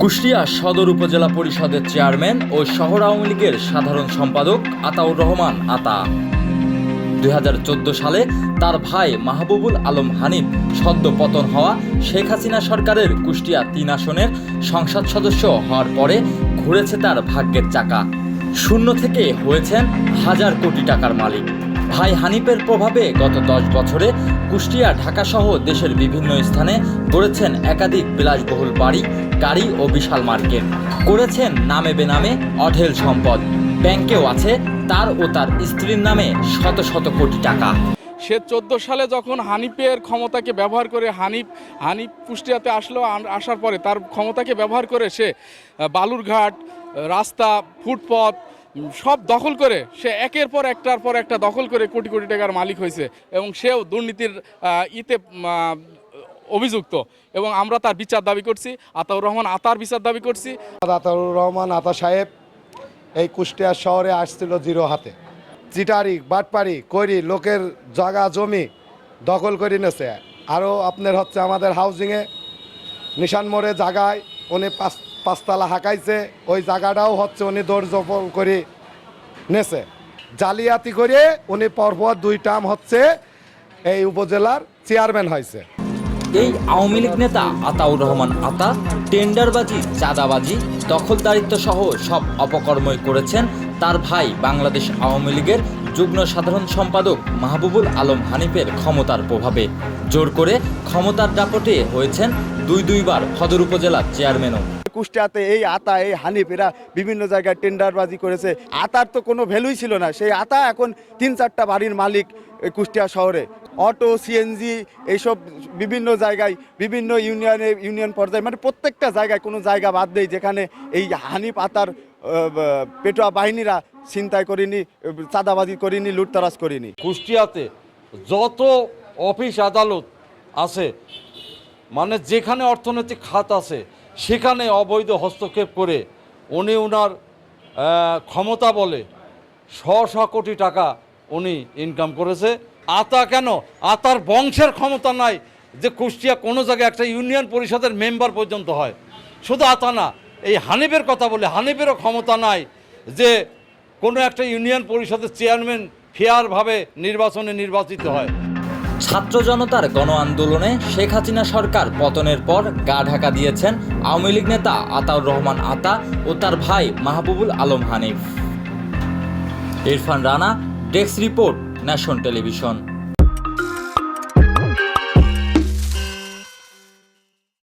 কুষ্টিয়া সদর উপজেলা পরিষদের চেয়ারম্যান ও শহর আওয়ামী লীগের সাধারণ সম্পাদক আতাউর রহমান আতা। দু হাজার চোদ্দ সালে তার ভাই মাহবুবুল আলম হানিফ সদ্য পতন হওয়া শেখ হাসিনা সরকারের কুষ্টিয়া তিন আসনের সংসদ সদস্য হওয়ার পরে ঘুরেছে তার ভাগ্যের চাকা। শূন্য থেকে হয়েছেন হাজার কোটি টাকার মালিক। ভাই হানিফের প্রভাবে গত দশ বছরে কুষ্টিয়া ঢাকাসহ দেশের বিভিন্ন স্থানে গড়েছেন একাধিক বিলাসবহুল বাড়ি, গাড়ি ও বিশাল মার্কেট। করেছেন নামে বেনামে অঢেল সম্পদ। ব্যাংকেও আছে তার ও তার স্ত্রীর নামে শত শত কোটি টাকা। সে চোদ্দ সালে যখন হানিফের ক্ষমতাকে ব্যবহার করে হানিফ হানিফ কুষ্টিয়াতে আসলো আসার পরে তার ক্ষমতাকে ব্যবহার করে সে বালুরঘাট, রাস্তা, ফুটপথ সব দখল করে, সে একের পর একটার পর একটা দখল করে কোটি কোটি টাকার মালিক হয়েছে এবং সেও দুর্নীতির ইতে অভিযুক্ত। এবং আমরা তার বিচার দাবি করছি, আতাউর রহমান আতার বিচার দাবি করছি। আতাউর রহমান আতা সাহেব এই কুষ্টিয়া শহরে আসছিল জিরো হাতে। চিটারি বাটপারি করি, লোকের জায়গা জমি দখল করে নেছে। আরও আপনার হচ্ছে আমাদের হাউজিংয়ে নিশান মোড়ে জায়গায় উনি পাঁচ, পাঁচতলা হাঁকাইছে, ওই জায়গাটাও হচ্ছে উনি দৌড় জপল করে নেছে। জালিয়াতি করে উনি পরপর দুই টার্ম হচ্ছে এই উপজেলার চেয়ারম্যান হয়েছে। এই আওয়ামী লীগ নেতা আতাউর রহমান আতা, টেন্ডারবাজি, চাঁদাবাজি, দখলদারিত্ব সহ সব অপকর্মই করেছেন তার ভাই বাংলাদেশ আওয়ামী লীগের যুগ্ম সাধারণ সম্পাদক মাহবুবুল আলম হানিফের ক্ষমতার প্রভাবে। জোর করে ক্ষমতার দাপটে হয়েছেন দুই দুইবার সদর উপজেলার চেয়ারম্যানও। কুষ্টিয়াতে এই আতা এই হানিফ এরা বিভিন্ন জায়গায় টেন্ডারবাজি করেছে। আতার তো কোনো ভ্যালুই ছিল না। সেই আতা এখন তিন চারটা বাড়ির মালিক এই কুষ্টিয়া শহরে। অটো সিএনজি এইসব বিভিন্ন জায়গায় বিভিন্ন ইউনিয়নে ইউনিয়ন পর্যায়ে মানে প্রত্যেকটা জায়গায় কোনো জায়গা বাদ দেই যেখানে এই হানিফ আতার পেটোয়া বাহিনীরা ছিনতাই করিনি চাঁদাবাজি করিনি লুটতরাজ করিনি। কুষ্টিয়াতে যত অফিস আদালত আছে মানে যেখানে অর্থনৈতিক খাত আছে, সেখানে অবৈধ হস্তক্ষেপ করে উনি ওনার ক্ষমতা বলে শ শ কোটি টাকা উনি ইনকাম করেছে। আতা কেন? আতার বংশের ক্ষমতা নাই যে কুষ্টিয়া কোনো জায়গায় একটা ইউনিয়ন পরিষদের মেম্বার পর্যন্ত হয়। শুধু আতা না, এই হানিফের কথা বলে হানিফেরও ক্ষমতা নাই যে কোনো একটা ইউনিয়ন পরিষদের চেয়ারম্যান ফেয়ারভাবে নির্বাচনে নির্বাচিত হয়। ছাত্র জনতার গণ আন্দোলনে শেখ হাসিনা সরকার পতনের পর গা ঢাকা দিয়েছেন আওয়ামী লীগ নেতা আতাউর রহমান আতা ও তার ভাই Mahbubul Alam Hanif. Irfan Rana, desk report, nation television.